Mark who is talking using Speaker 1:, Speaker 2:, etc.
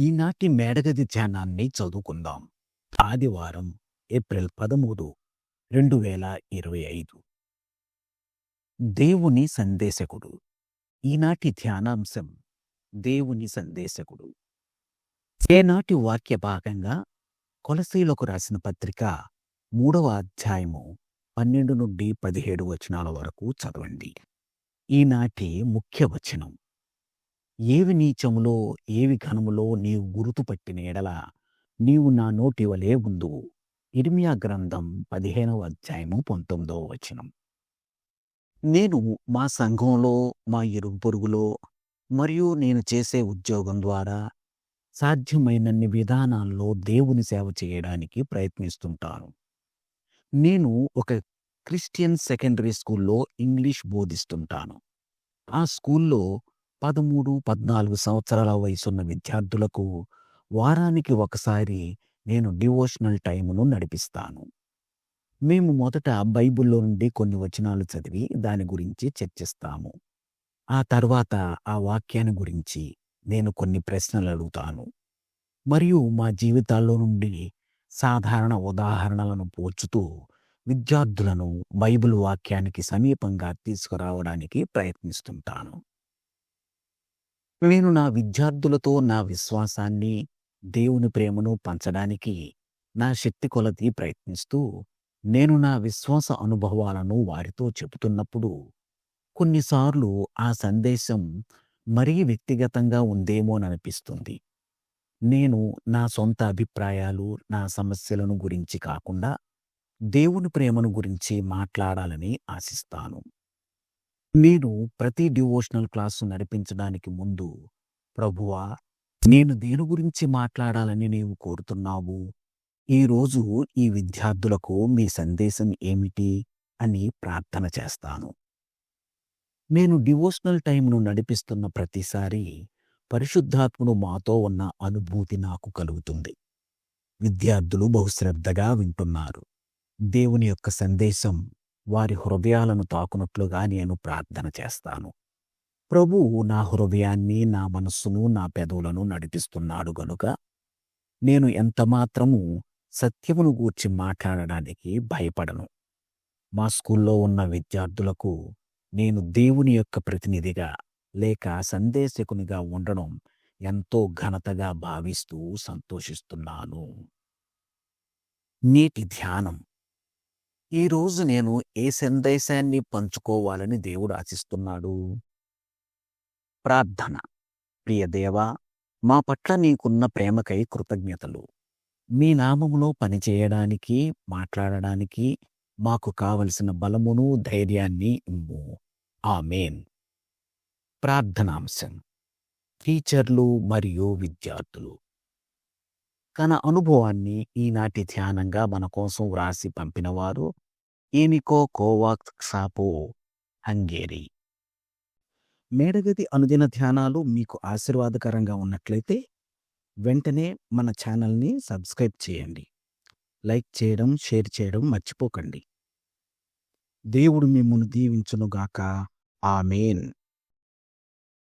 Speaker 1: ఈనాటి మేడగది ధ్యానాన్ని చదువుకుందాం. ఆదివారం ఏప్రిల్ పదమూడు రెండు వేల ఇరవై ఐదు. దేవుని సందేశకుడు. ఈనాటి ధ్యానాంశం దేవుని సందేశకుడు. ఏనాటి వాక్య భాగంగా కొలసీలకు రాసిన పత్రిక మూడవ అధ్యాయము పన్నెండు నుండి పదిహేడు వచనాల వరకు చదవండి. ఈనాటి ముఖ్య వచనం. ఏవి నీచములో ఏవి ఘనములో నీవు గుర్తుపట్టిన ఎడల నీవు నా నోటి వలె ఉందు ఇర్మియా గ్రంథం పదిహేనవ అధ్యాయము పంతొమ్మిదవ వచనం. నేను మా సంఘంలో మా ఇరుగు పొరుగులో మరియు నేను చేసే ఉద్యోగం ద్వారా సాధ్యమైనన్ని విధానాల్లో దేవుని సేవ చేయడానికి ప్రయత్నిస్తుంటాను. నేను ఒక క్రిస్టియన్ సెకండరీ స్కూల్లో ఇంగ్లీష్ బోధిస్తుంటాను. ఆ స్కూల్లో పదమూడు పద్నాలుగు సంవత్సరాల వయసున్న విద్యార్థులకు వారానికి ఒకసారి నేను డివోషనల్ టైమును నడిపిస్తాను. మేము మొదట బైబిల్లో నుండి కొన్ని వచనాలు చదివి దాని గురించి చర్చిస్తాము. ఆ తర్వాత ఆ వాక్యాన్ని గురించి నేను కొన్ని ప్రశ్నలు అడుగుతాను. మరియు మా జీవితాల్లో నుండి సాధారణ ఉదాహరణలను పోల్చుతూ విద్యార్థులను బైబిల్ వాక్యానికి సమీపంగా తీసుకురావడానికి ప్రయత్నిస్తుంటాను. నేను నా విద్యార్థులతో నా విశ్వాసాన్ని దేవుని ప్రేమను పంచడానికి నా శక్తి కొలది ప్రయత్నిస్తూ నేను నా విశ్వాస అనుభవాలను వారితో చెబుతున్నప్పుడు కొన్నిసార్లు ఆ సందేశం మరీ వ్యక్తిగతంగా ఉందేమోననిపిస్తుంది నేను నా సొంత అభిప్రాయాలు నా సమస్యలను గురించి కాకుండా దేవుని ప్రేమను గురించి మాట్లాడాలని ఆశిస్తాను. నేను ప్రతి డివోషనల్ క్లాసు నడిపించడానికి ముందు ప్రభువా నేను దేని గురించి మాట్లాడాలని నీవు కోరుతున్నావు? ఈరోజు ఈ విద్యార్థులకు మీ సందేశం ఏమిటి? అని ప్రార్థన చేస్తాను. నేను డివోషనల్ టైంను నడిపిస్తున్న ప్రతిసారి పరిశుద్ధాత్ముడు మాతో ఉన్న అనుభూతి నాకు కలుగుతుంది. విద్యార్థులు బహుశ్రద్ధగా వింటున్నారు. దేవుని యొక్క సందేశం వారి హృదయాలను తాకునట్లుగా నేను ప్రార్థన చేస్తాను. ప్రభువు నా హృదయాన్ని నా మనస్సును నా పెదవులను నడిపిస్తున్నాడు గనుక నేను ఎంతమాత్రము సత్యమును గూర్చి మాట్లాడడానికి భయపడను. మా స్కూల్లో ఉన్న విద్యార్థులకు నేను దేవుని యొక్క ప్రతినిధిగా లేక సందేశకునిగా ఉండడం ఎంతో ఘనతగా భావిస్తూ సంతోషిస్తున్నాను. నేటి ధ్యానం ఈరోజు నేను ఏ సందేశాన్ని పంచుకోవాలని దేవుడు ఆశిస్తున్నాడు? ప్రార్థన. ప్రియ దేవా మా పట్ల నీకున్న ప్రేమకై కృతజ్ఞతలు. మీ నామములో పనిచేయడానికి మాట్లాడడానికి మాకు కావలసిన బలమును ధైర్యాన్ని ఇమ్ము. ఆమెన్. ప్రార్థనాంశం. టీచర్లు మరియు విద్యార్థులు. తన అనుభవాన్ని ఈనాటి ధ్యానంగా మన కోసం వ్రాసి పంపినవారు ఏమికో కోవాక్ సాపో హంగేరి. మేడగది అనుదిన ధ్యానాలు మీకు ఆశీర్వాదకరంగా ఉన్నట్లయితే వెంటనే మన ఛానల్ని సబ్స్క్రైబ్ చేయండి. లైక్ చేయడం షేర్ చేయడం మర్చిపోకండి. దేవుడు మిమ్మల్ని దీవించునుగాక. ఆమెన్.